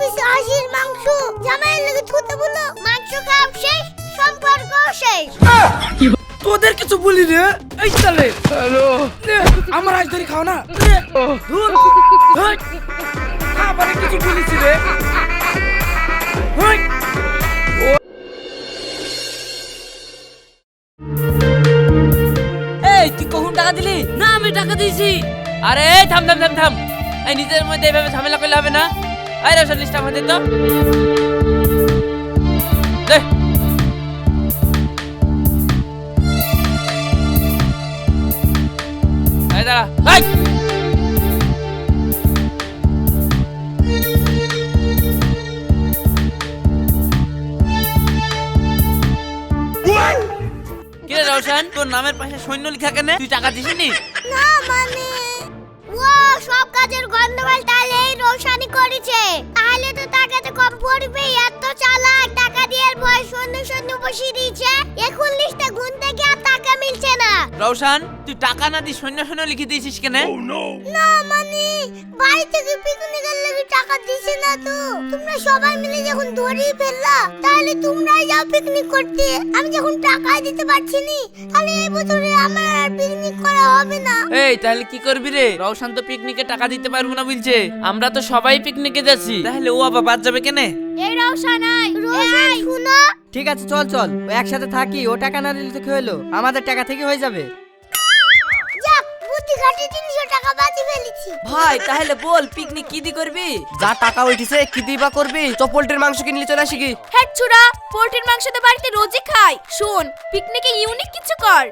Piece হাঁসির মাংস। জামাইয়ের লেগে থুতে বলো মাংস খাওয়া শেষ সম্পর্ক শেষ। তোদের কিছু বলি রে? এই চলে হ্যালো। আমার আজ ধরে খাও না। ধুর, কিছু বলিস রে। এই তুই কখন টাকা দিলি? না আমি টাকা দিয়েছি। আরে থাম থাম থাম থাম। এই নিজের মধ্যে এভাবে ঝামেলা করলে হবে না। এই রেশন লিস্ট আমাদের তো দে এই দাঁড়া কিরে রওশন? তোর নামের পাশে সৈন্য লেখা কেন? তুই টাকা দিসনি? না মানে সব কাজের গন্ডগোল তাহলে এই রোশানি করেছে। তাহলে তো তাকে তো কম পড়বে এত চালাক, টাকা দিয়ে বয়স শূন্য শূন্য বসিয়ে দিয়েছে। এখন লিস্টে গুণ থেকে আর টাকা মিলছে না। রওশন তুই টাকা না দি সৈন্য সৈন্য লিখে দিয়েছিস কেন? না মানে বাড়ি থেকে পিকনিকের লাগি টাকা দিছে না তো। তোমরা সবাই মিলে যখন ধরেই ফেললা তাহলে তোমরাই যাও পিকনিক করতে। আমি যখন টাকা দিতে পারছি নি তাহলে এই বছরে আমার আর পিকনিক করা হবে না। এই তাহলে কি করবি রে? রওশন তো পিকনিকে টাকা দিতে পারব না বলছে। আমরা তো সবাই পিকনিকে যাচ্ছি। তাহলে ও আবার বাদ যাবে কেনে? এই রওশানাই রোশান শুনো। ঠিক আছে চল চল। ও একসাথে থাকি ও টাকা না দিলে তো কি হলো? আমাদের টাকা থেকে হয়ে যাবে। যাক বুদ্ধি খাটি তিনশো টাকা বাজি ফেলেছি। ভাই তাহলে বল পিকনিক কি দি করবি? যা টাকা উঠিছে কি দিবা করবি? তো পোল্ট্রির মাংস কিনলে চলে আসি কি? হ্যাঁ ছুড়া পোল্ট্রির মাংস তো বাড়িতে রোজই খাই। শোন পিকনিকে ইউনিক কিছু কর।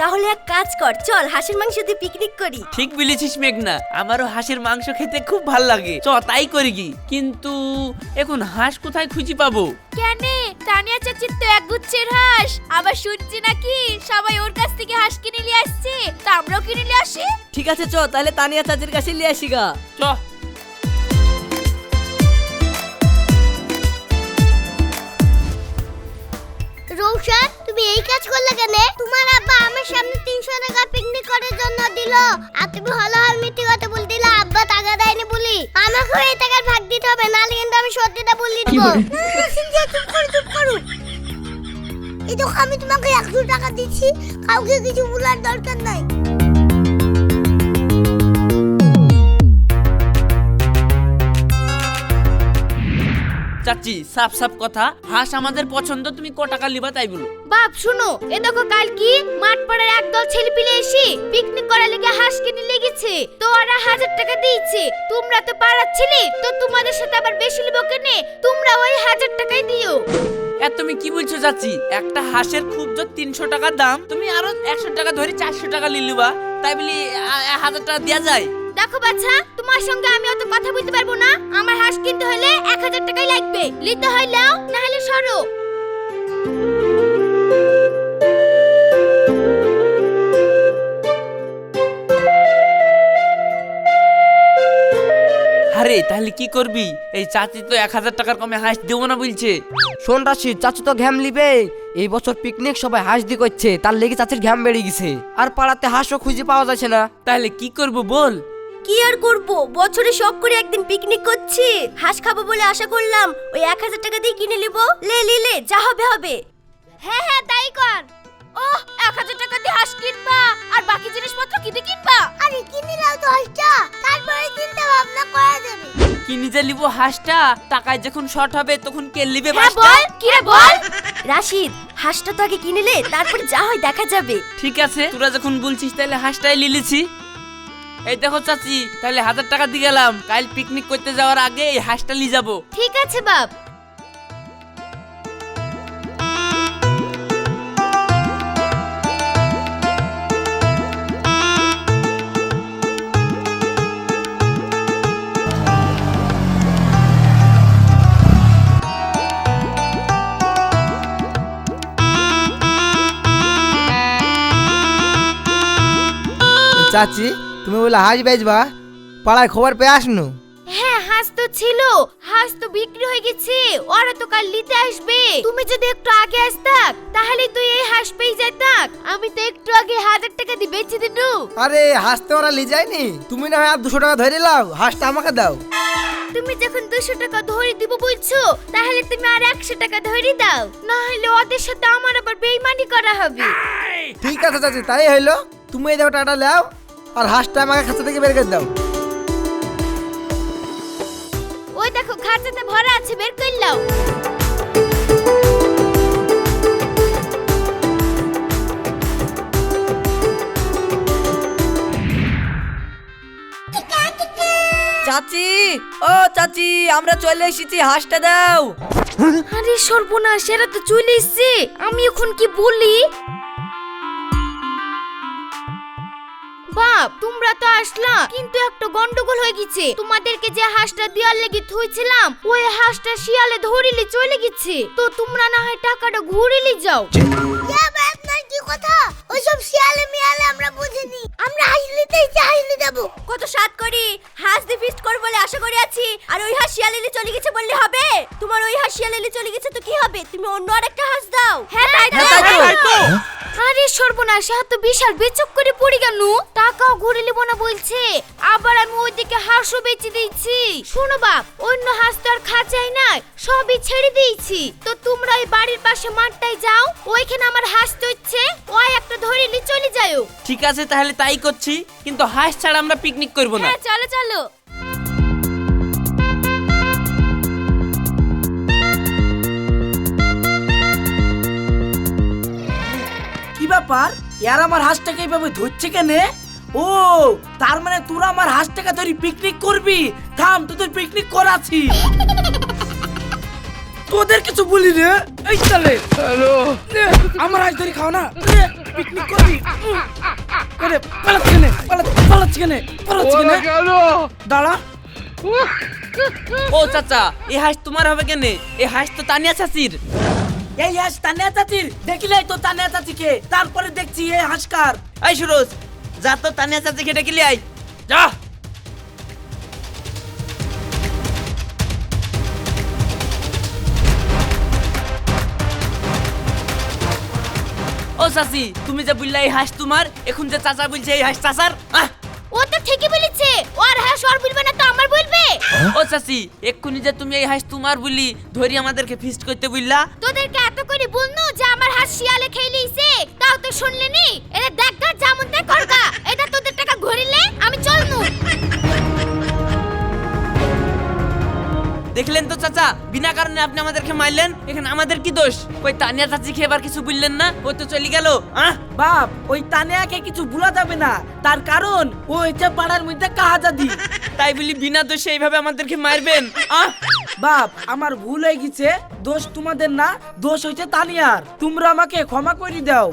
তাহলে এক কাজ কর চল হাঁসের মাংস দিয়ে পিকনিক করি। ঠিক বলেছিস মেঘনা আমারও হাঁসের মাংস খেতে খুব ভালো লাগে। চ তাই করি কি। কিন্তু এখন হাঁস কোথায় খুঁজি পাবো? কেনে? তানিয়া চাচির তো এক গুচ্ছের হাঁস। আবার শুনছি নাকি সবাই ওর কাছ থেকে হাঁস কিনে নিয়ে আসছে। তা আমরাও কিনে নিয়ে আসি? ঠিক আছে চ তাহলে তানিয়া চাচির কাছে নিয়ে আসি গা। চ। রৌশন তুমি এই কাজ করলে কেন? তোমার আব্বা আমার সামনে তিনশো টাকা পিকনিক করার জন্য দিল। আর তুমি হলো হল মিথ্যে কথা বল দিলা আব্বা টাকা দেয়নি বলি। আমাকে এই টাকার ভাগ দিতে হবে নাহলে কিন্তু আমি সত্যিটা বলে দিব। চুপ করো চুপ করো। এই তো আমি তোমাকে একশো টাকা দিচ্ছি কাউকে কিছু বলার দরকার নাই। চাচি সাফ সাফ কথা। হাঁস আমাদের পছন্দ তুমি ক টাকা লিবা তাই বলো। বাপ শুনো এ দেখো কাল কি? মাঠ পাড়ার একদল ছেলে পিলে এসে পিকনিক করার লেগে হাঁস কিনে লেগেছে তো ওরা হাজার টাকা দিয়েছে। তোমরা তো পাড়ার ছেলে তো তোমাদের সাথে আবার বেশি লিব কেনে? তোমরা ওই হাজার টাকাই দিও। এ তুমি কি বলছো চাচি? একটা হাঁসের খুব জোর তিনশো টাকা দাম তুমি আরও একশো টাকা ধরে চারশো টাকা লিলুবা তাই বলি হাজার টাকা দেওয়া যায়। দেখো বাচ্চা তোমার সঙ্গে আমি অত কথা বলতে পারব না। আমার হাঁস কিনতে হলে এক হাজার টাকাই লাগবে। নিতে হয় লাও না হলে সরো। আরে তাহলে কি করবি? এই চাচি তো এক হাজার টাকার কমে হাঁস দেবো না বলছে। শোন রাশিদ চাচু তো ঘ্যাম লিবে। এই বছর পিকনিক সবাই হাঁস দি করছে তার লেগে চাচির ঘ্যাম বেড়ে গেছে। আর পাড়াতে হাঁসও খুঁজে পাওয়া যাচ্ছে না। তাহলে কি করব বল? কি আর করব? বছরে শখ করে একদিন পিকনিক করছি। হাঁস খাব বলে আশা করলাম ওই এক হাজার টাকা দিয়ে কিনে নিব। লে লে লে যা হবে হবে। হ্যাঁ হ্যাঁ তাই কর। ও এক হাজার টাকা দিয়ে হাঁস কিনবা আর বাকি জিনিসপত্র কি দিয়ে কিনবা। আরে কিনে নাও তো হাঁসটা। তারপরে চিন্তা ভাবনা করা যাবে। কি নিজে লিব হাঁসটা? টাকায় যখন শর্ট হবে তখন কে লিবে হ্যাঁ বল কি রে বল? রাশিদ হাঁসটা তো আগে কিনেলে তারপরে যা হয় দেখা যাবে। ঠিক আছে তোরা যখন বলছিস তাহলে হাঁসটাই লিলিছি এই দেখো চাচি তাহলে হাজার টাকা দিয়ে গেলাম। কাল পিকনিক করতে যাওয়ার আগে এই হাঁসটা নিয়ে যাব। ঠিক আছে বাপ। চাচি তুমি বলে হাঁস বেচবা? পাড়ায় খবর পেয়ে আসনু? হ্যাঁ হাঁস তো ছিল। হাঁস তো বিক্রি হয়ে গেছে। ওরা তো কাল নিতে আসবে। তুমি যদি একটু আগে আসতাক তাহলে তুই এই হাঁস পেয়ে যেতাক আমি তো একটু আগে হাজার টাকা দিয়ে বেচে দিনু। আরে হাঁস তো ওরা লি যায়নি। তুমি না হয় আর দুশো টাকা ধরে লাও হাঁসটা আমাকে দাও। তুমি যখন দুশো টাকা ধরে দিব বলছো তাহলে তুমি আর একশো টাকা ধরে দাও। না হলে ওদের সাথে আমার আবার বেইমানি করা হবে। ঠিক আছে চাচি তাই হইল। তুমি এই দেখো টাটা লাও। আর হাঁসটা আমাকে খাঁচা থেকে বের করে দাও। ওই দেখো খাঁচাতে ভরা আছে বের করলাও চাচি ও চাচি আমরা চলে এসেছি হাঁসটা দাও। আরে সর্বনাশ এরা তো চলে এসছে। আমি এখন কি বলি? বাপ তোমরা তো আসলা। কিন্তু একটা গন্ডগোল হয়ে গেছে। তোমাদেরকে যে হাঁসটা দেওয়ার লেগে থইছিলাম ওই হাঁসটা শিয়ালে ধরিলে চলে গেছে। তো তোমরা না হয় টাকাটা ঘুরিলি যাও। কথা? ওইসব শিয়ালে মিয়ালে আমরা বুঝিনি। আমরা হাসলিতে ইচ্ছে হাসলি দেবো। কত স্বাদ করি। হাঁস দিয়ে ফিস্ট করব বলে আশা করে আছি। আর ওই হাঁস শিয়ালেলি চলে গেছে বললে হবে? তোমার ওই হাঁস শিয়ালেলি চলে গেছে তো কি হবে? তুমি অন্য আরেকটা হাঁস দাও। হ্যাঁ তাই তো আরে সর্বনাশ এত তো বিশাল বেচক করে পড়ি কেন? টাকাও ঘুরে নিব না বলছে। আবার আমি ওইদিকে হাঁসও বেচে দিয়েছি। শোনো বাপ অন্য হাঁস তো আর খাঁচাই নাই। সবই ছেড়ে দিয়েছি। তো তোমরা ওই বাড়ির পাশে মাঠটায় যাও। ওইখানে আমার হাঁস হচ্ছে ওই একটা ধরে নি চলে যাও ঠিক আছে তাহলে তাই করছি। কিন্তু হাঁস ছাড়া আমরা পিকনিক করব না। হ্যাঁ চলো চলো। কি ব্যাপার? ইয়ার আমার হাঁসটাকে এইভাবে ধরছে কেনে? ও তার মানে তোরা আমার হাঁসটাকে ধরি পিকনিক করবি? থাম তোদের পিকনিক করাছি তোদের কিছু বলি রে? এই চলে হ্যালো। আমার হাঁস ধরে খাও না। পিকনিক করবি? করে পালাচ্ছি কেনে পালাচ্ছি পালাচ্ছি কেনে পালাচ্ছি কেনে। দাঁড়া। ও চাচা এই হাঁস তোমার হবে কেনে? এই হাঁস তো তানিয়া চাচির। এই হাঁস তানিয়া চাচির? দেখিলাই তো তানিয়া চাচিকে। তারপরে দেখছি এই হাঁস কার এই সুরজ যা তো তানিয়া চাচিকে ডেকে আয়। যা। চাচি তুমি যে বললে এই হাঁস তোমার এখন যে চাচা বলছে এই হাঁস চাচার আহ! ও তো ঠিকই বলেছে ওর হাঁস ওর বলবে না তো আমার বলবে। ও চাচি এক্ষুনি যে তুমি এই হাঁস তোমার বলি ধরি আমাদেরকে ফিস্ট করতে বললা। তোদেরকে এত করে বলনু যে আমার হাত শিয়ালে খেয়ে লিছে তাও তো শুনলি নি? এটা দেখ গা যেমন তাই কর গা এটা তোদের টাকা ঘুরিলে আমি চলনু। দেখলেন তো চাচা? বিনা কারণে আপনি আমাদেরকে মারলেন? এখানে আমাদের কি দোষ? ওই তানিয়া চাচি খেয়ে এবার কিছু বললেন না? ও তো চলে গেল। আহ? বাপ ওই তানিয়াকে কিছু ভুলা যাবে না। তার কারণ ও হচ্ছে পাড়ার মধ্যে কাহাজাদি। তাই বলি বিনা দোষে এইভাবে আমাদেরকে মারবেন। আহ? বাপ আমার ভুল হয়ে গেছে। দোষ তোমাদের না দোষ হয়েছে তানিয়ার। তোমরা আমাকে ক্ষমা করে দাও।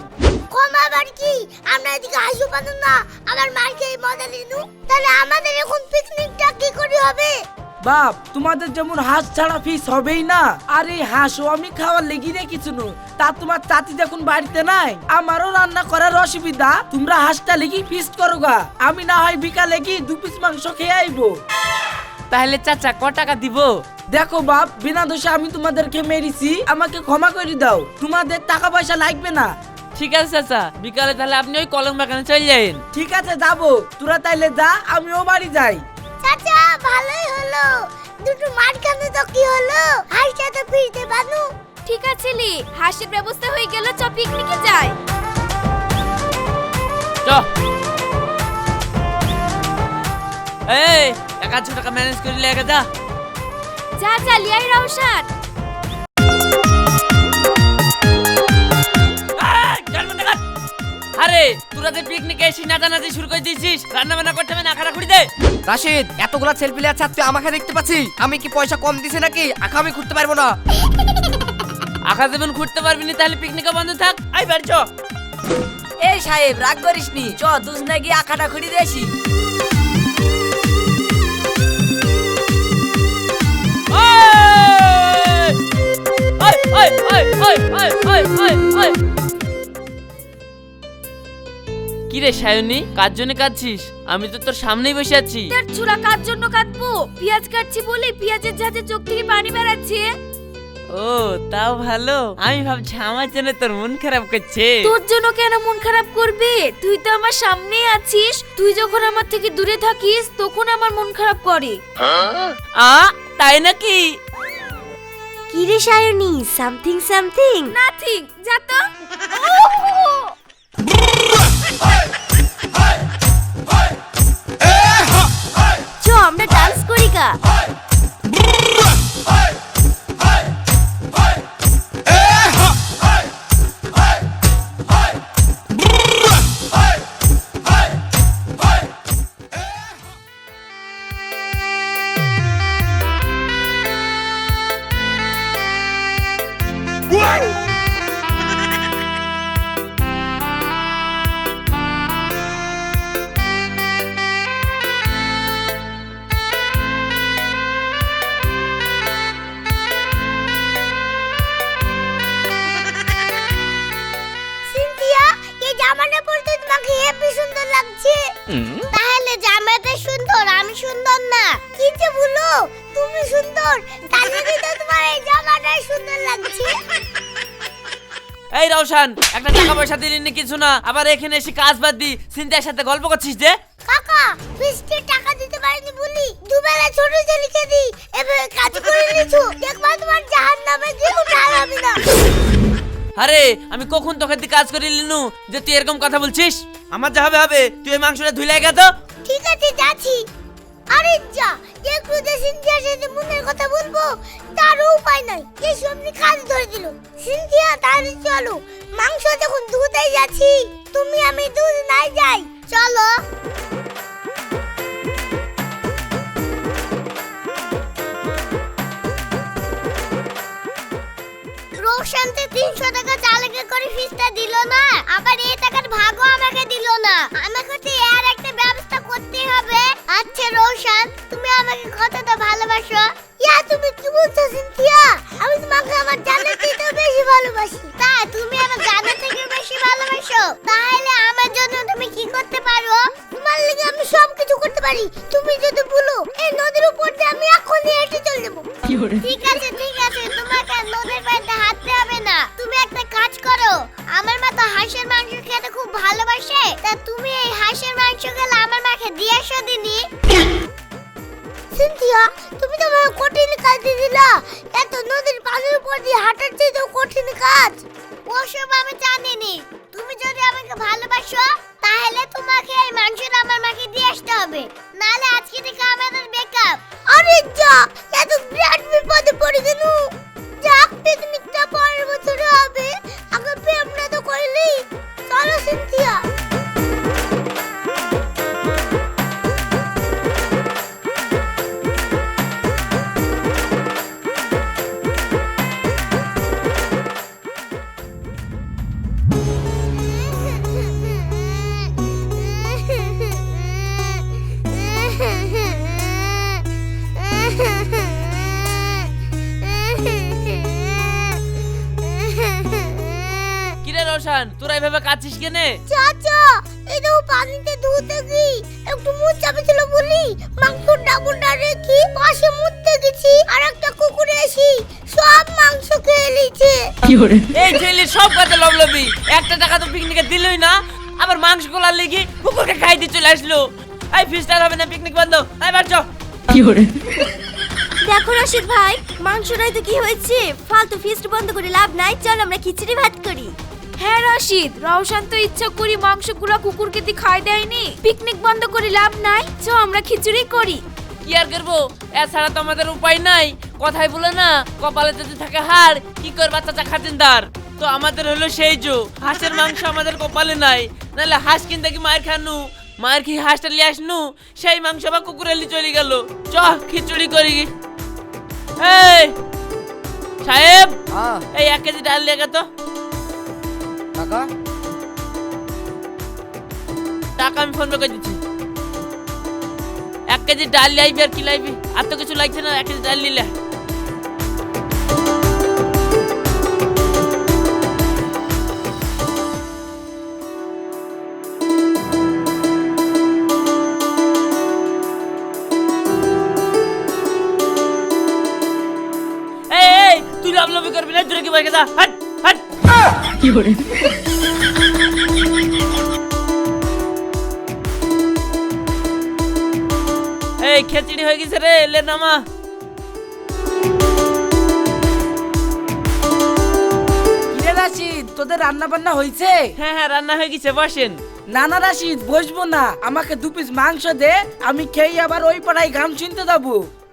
ক্ষমা আবার কি? আমরা এদিকে হাসু পাতুন না। আবার মার খেয়ে মজা নিনু। তাহলে আমাদের এখন পিকনিকটা কি করে হবে? বাপ তোমাদের যেমন হাঁস ছাড়া ফিস হবেই না আর এই হাঁসও আমি খাওয়ার লেগে রেখেছি নু। তা তোমার চাচি যখন বাড়িতে নাই? আমারও রান্না করার অসুবিধা তোমরা হাঁসটা লেগি ফিস্ট করো গা। আমি না হয় বিকালে গিয়ে দু পিস মাংস খেয়ে আইবো। তাহলে চাচা ক টাকা দিব? দেখো বাপ বিনা দোষে আমি তোমাদেরকে মেরেছি আমাকে ক্ষমা করে দাও। তোমাদের টাকা পয়সা লাগবে না। ঠিক আছে চাচা বিকালে তাহলে আপনি ওই কলম বাগানে চলে যাবেন ঠিক আছে যাব। তোরা তাইলে যা আমিও বাড়ি যাই। চাচা ভালোই হলো। দুটো মার কানে তো কি হলো? হাসটা তো ফিরতে বানু। ঠিক আছে লি। হাসির ব্যবস্থা হয়ে গেল চ পিকনিকে যাই। চ। এই এক আধশো টাকা ম্যানেজ করে লেগে যা। যা যা লিয়াই রওশন। আরে তোরা যে পিকনিকে এসে নাচানাচি শুরু করে দিয়েছিস রান্না বান্না করতে হবে না খাড়া খুঁড়ি দে। রাশিদ এতগুলা ছেলপিলে আছে তুই আমাকে দেখতে পাচ্ছি আমি কি পয়সা কম দিছি নাকি? আঁকা আমি ঘুরতে পারব না। আখা যেমন ঘুরতে পারবি না তাহলে পিকনিকে বন্ধ থাক। আই বাড়ি চ। এই সাহেব রাগ করিস নি। চ দুজনে গিয়ে আখাটা খুঁড়ি ওই! ওই, ওই, ওই, ওই, ওই, ওই, ওই। কি রে সায়নী কার জন্য কাঁদছিস? আমি তো তোর সামনেই বসে আছি। তার চূড়া কার জন্য কাটবো পেঁয়াজ কাটছি বলে পেঁয়াজের ঝাঁজে চোখ থেকে পানি বেরাচ্ছে। ও তাও ভালো। আমি ভাবছি আমার জন্য তোর মন খারাপ করছে। তোর জন্য কেন মন খারাপ করবে? তুই তো আমার সামনেই আছিস। তুই যখন আমার থেকে দূরে থাকিস তখন আমার মন খারাপ করে। আ তাই নাকি? কি রে সায়নী সামথিং সামথিং নাথিং যা তো। আমরা ডান্স করি কা তাহলে জামাটা সুন্দর আমি সুন্দর না। কি যে বলো? তুমি সুন্দর। জন্য তো তোমার এই জামাটা সুন্দর লাগছে? এই রওশান একটা টাকা পয়সা দিলি নি কিছু না আবার এখানে এসে কাজ বাদ দি চিন্তার সাথে গল্প করছিস যে? কাকা বৃষ্টির টাকা দিতে পারিনি বলি দুবেলা ছোট ছেলেকে দি এভাবে কাজ করে নিছো দেখবা তোমার জাহান নামে জীবন হারাবি না। আরে, আমি কখন তোকে দিয়ে কাজ করে, লিনু? যে তুই এরকম কথা বলছিস? আমার যা হবে হবে। তুই এই মাংসটা ধুই লাগে তো। ঠিক আছে, যাচ্ছি। আরে যা, একটু যে সিনথিয়ার সাথে মনের কথা বলব। তার উপায় নাই। এই সামনে কাজ ধরে দিল সিনথিয়া, তাহলে চলো। মাংস যখন দুধে যাচ্ছি, তুমি আমি দুধ নাই যাই। চলো। রোশানতে তিনশো টাকা চালকে করে ফিসটা দিল না। আবার এই খেতে খুব ভালোবাসে? তা তুমি এই হাঁসের মাংস খেলে আমার মাকে দিয়ে আসো দিদি সিনথিয়া, তুমি তো আমাকে কঠিন কাজ দিয়ে দিলা। এত নদীর পানির উপর দিয়ে হাঁটার চেয়ে কঠিন কাজ। ওসব আমি জানিনি। তুমি যদি আমাকে ভালোবাসো, তাহলে তোমাকে এই মাংসটা আমার মাকে দিয়ে আসতে হবে। নালে আজকে থেকে আমাদের বেকআপ আরে যা, এত বিরাট বিপদে পড়ে গেল। যাক পিকনিকটা পরের বছরে হবে। আগে প্রেমটা তো করলি। চলো সিনথিয়া কিরে এভাবে চাচা এই পানিতে ধুতে গি একটু মুখ চাপেছিল বলি। মাংস ডাবুটা রেখি পাশে মুততে গেছি আর একটা কুকুর এসি সব মাংস খেয়ে নিয়েছে। এই ছেলে সব কাজে লবলবি। একটা টাকা তো পিকনিকে দিলই না আবার মাংস গোলার লেগে কুকুরকে খাই দিয়ে চলে আসলো। এই ফিস্টার হবে না পিকনিক বন্ধ? এই বার চ। দেখো রশিদ ভাই মাংসটাই তো কি হয়েছে? ফালতু ফিস্ট বন্ধ করে লাভ নাই চল আমরা খিচুড়ি ভাত করি। হ্যাঁ রশিদ। রওশান তো ইচ্ছা করি মাংসগুলো কুকুরকে দিয়ে খাই দেয়নি। পিকনিক বন্ধ করে লাভ নাই। চ আমরা খিচুড়ি করি। কি আর করব? এছাড়া তো আমাদের উপায় নাই। কথাই বলে না কপালে যদি থাকে হার কি করে বাচ্চা খাতিনদার তো আমাদের হলো সেই যো হাঁসের মাংস আমাদের কপালে নাই। নাহলে হাঁস কিনতে কি মায়ের খানু? মায়ের কি হাঁসটা লিয়ে আসনু? সেই মাংস বা কুকুরে লি চলে গেল। চ খিচুড়ি করি। এই সাহেব হ্যাঁ। এই এক কেজি ডাল লেগে তো। টাকা টাকা আমি ফোন পে করে দিচ্ছি। এক কেজি ডাল লাইবি আর কি লাইবি? আর তো কিছু লাগছে না, এক কেজি ডাল নিলে। তুই লাভ লাভ করবি না দূরে কি বলে যা হাট এই খেচড়ি হয়ে গেছে রে লে নামা। কিরে রাশিদ তোদের রান্না বান্না হয়েছে হ্যাঁ হ্যাঁ রান্না হয়ে গেছে বসেন। না না রাশিদ বসবো না। আমাকে দু পিস মাংস দে আমি খেয়ে আবার ওই পাড়ায় গান শুনতে যাব।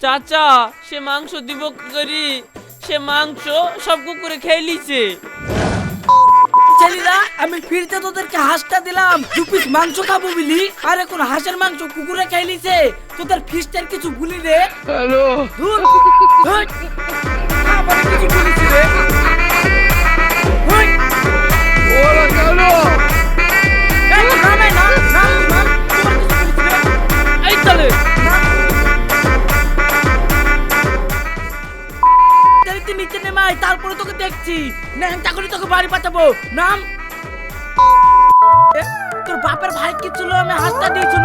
চাচা সে মাংস দিব কি করি? সে মাংস সব কুকুরে খেয়ে লিছে ছেলেরা আমি ফিরতে তোদেরকে হাঁসটা দিলাম। দু পিস মাংস খাব বলি। আর এখন হাঁসের মাংস কুকুরে খাইলিছে তোদের ফিস্টের কিছু ভুলি রে। হ্যালো। আবার কিছু ভুলিছি রে। আয়, তারপরে তোকে দেখছি। ন্যাংটা করে তোকে বাড়ি পাঠাবো। নাম? তোর বাপের ভাই কি ছিল? আমি হাতটা দিয়েছিল